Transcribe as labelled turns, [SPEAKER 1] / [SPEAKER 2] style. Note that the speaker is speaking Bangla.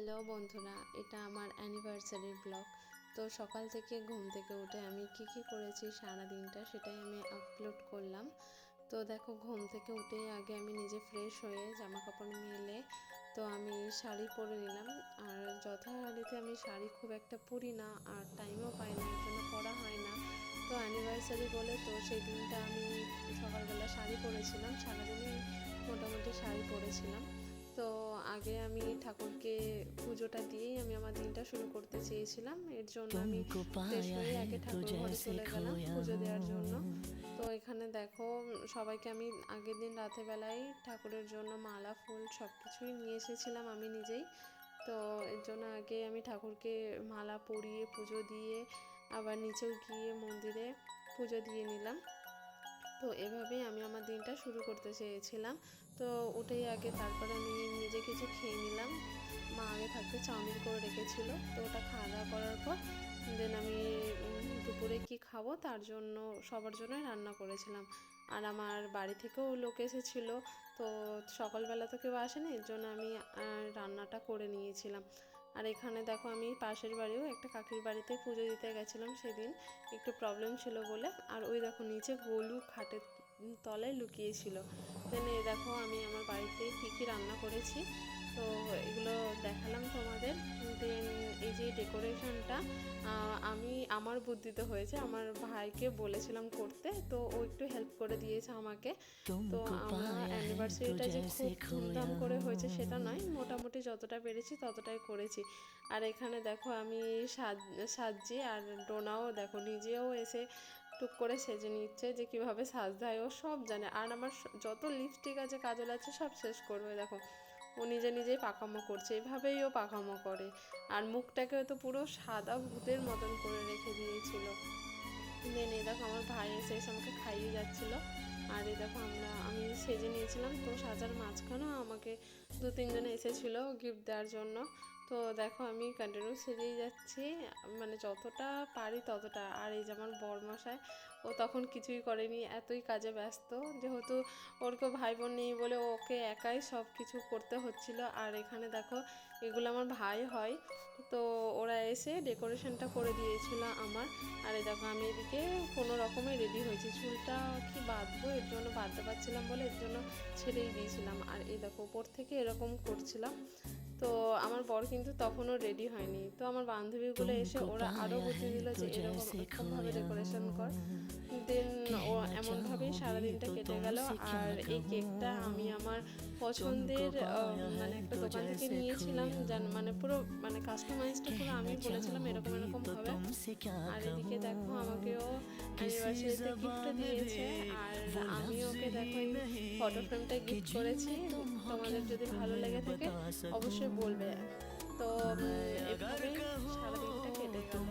[SPEAKER 1] হ্যালো বন্ধুরা, এটা আমার অ্যানিভার্সারির ব্লগ। তো সকাল থেকে ঘুম থেকে উঠে আমি কি কি করেছি সারা দিনটা সেটাই আমি আপলোড করলাম। তো দেখো, ঘুম থেকে উঠেই আগে আমি নিজে ফ্রেশ হয়ে জামা কাপড় মেলে, তো আমি শাড়ি পরে নিলাম। আর যথারীতি আমি শাড়ি খুব একটা পরি না আর টাইমও পাই না, এর জন্য পরা হয় না। তো অ্যানিভার্সারি বলে তো সেই দিনটা আমি সকালবেলা শাড়ি পরেছিলাম, সারাদিনই মোটামুটি শাড়ি পরেছিলাম। তো আগে আমি ঠাকুরকে পুজোটা দিয়েই আমি আমার দিনটা শুরু করতে চেয়েছিলাম। এর জন্য আমি আগে ঠাকুর চলে গেলাম পুজো দেওয়ার জন্য। তো এখানে দেখো সবাইকে আমি আগের দিন রাতের বেলায় ঠাকুরের জন্য মালা ফুল সব কিছুই নিয়ে এসেছিলাম আমি নিজেই। তো এর জন্য আগে আমি ঠাকুরকে মালা পরিয়ে পুজো দিয়ে আবার নিচেও গিয়ে মন্দিরে পুজো দিয়ে নিলাম। তো এভাবেই আমি আমার দিনটা শুরু করতে চেয়েছিলাম। তো ওটাই আগে, তারপরে আমি নিজে কিছু খেয়ে নিলাম। মা আগে থাকতে চাউমিন করে রেখেছিল, তো ওটা খাওয়া দাওয়া করার পর দেন আমি দুপুরে কি খাব তার জন্য, সবার জন্যই রান্না করেছিলাম। আর আমার বাড়ি থেকেও লোক এসেছিল, তো সকালবেলা তো কেউ আসেনি, এর জন্য আমি রান্নাটা করে নিয়েছিলাম। আর এখানে দেখো আমি পাশের বাড়িও একটা কাকির বাড়িতে পুজো দিতে গেছিলাম সেদিন একটু প্রবলেম ছিল বলে। আর ওই দেখো নিচে গোলু খাটের তলায় লুকিয়েছিল। দেন এ দেখো আমি আমার বাড়িতে কী কী রান্না করেছি। তো এগুলো দেখালাম তোমাদের। দেন এই যে ডেকোরেশনটা আমি আমার বুদ্ধিতে হয়েছে। আমার ভাইকে বলেছিলাম করতে তো ও একটু হেল্প করে দিয়েছে আমাকে। তো আমার অ্যানিভার্সারিটা যে খুব ধুমধাম করে হয়েছে সেটা নয় মোটামুটি যতটা পেরেছি ততটাই করেছি। আর এখানে দেখো আমি সাজ সাজি আর ডোনাও দেখো নিজেও এসে টুক করে সেজে নিচ্ছে যে কীভাবে সাজতে হয় ও সব জানে। আর আমার যত লিপস্টিক আছে কাজল আছে সব শেষ করবে দেখো। ও নিজে নিজেই পাকামো করছে এভাবেই ও পাকামো করে। আর মুখটাকে তো পুরো সাদা ভূতের মতন করে রেখে দিয়েছিল। দেন এই দেখো আমার ভাই এসে এসে আমাকে খাইয়ে যাচ্ছিল। আর এই দেখো আমরা, আমি সেজে নিয়েছিলাম, তো সাজার মাঝখানেও আমাকে দু তিনজনে এসেছিল গিফট দেওয়ার জন্য। তো দেখো আমি কন্টিনিউ সেজেই যাচ্ছি মানে যতটা পারি ততটা। আর এই যে আমার ও তখন কিছুই করেনি, এতই কাজে ব্যস্ত। যেহেতু ওর কেউ ভাই বোন নেই বলে ওকে একাই সব কিছু করতে হচ্ছিল। আর এখানে দেখো, এগুলো আমার ভাই হয়। তো ওরা এসে ডেকোরেশনটা করে দিয়েছিল আমার। আর এই দেখো আমি এদিকে কোনো রকমে রেডি হয়েছি। চুলটা কি বাঁধবো? এর জন্য বাঁধতে পারছিলাম বলে এর জন্য ছেড়েই দিয়েছিলাম। আর এই দেখো উপর থেকে এরকম করছিলাম। তো আমার বর কিন্তু তখনও রেডি হয়নি। তো আমার বান্ধবীগুলো এসে ওরা আরও বুঝে দিল যে এরকম এরকমভাবে ডেকোরেশন কর। দেন ও এমনভাবেই সারাদিনটা কেটে গেল। আর এই কেকটা আমি আমার পছন্দের মানে একটা দোকান থেকে নিয়েছিলাম যেন মানে পুরো মানে কাস্টমাইজটা পুরো আমি বলেছিলাম এরকম এরকম হবে। আর এদিকে দেখো আমাকেও অ্যানিভার্সারিতে গিফট দিয়েছে। দেখো, এই ফটো ফ্রেমটা গিফট করেছি তোমাদের যদি ভালো লেগে থাকে, অবশ্যই বলবে। তো
[SPEAKER 2] এইভাবেই
[SPEAKER 1] সারাদিনটা কেটে গেল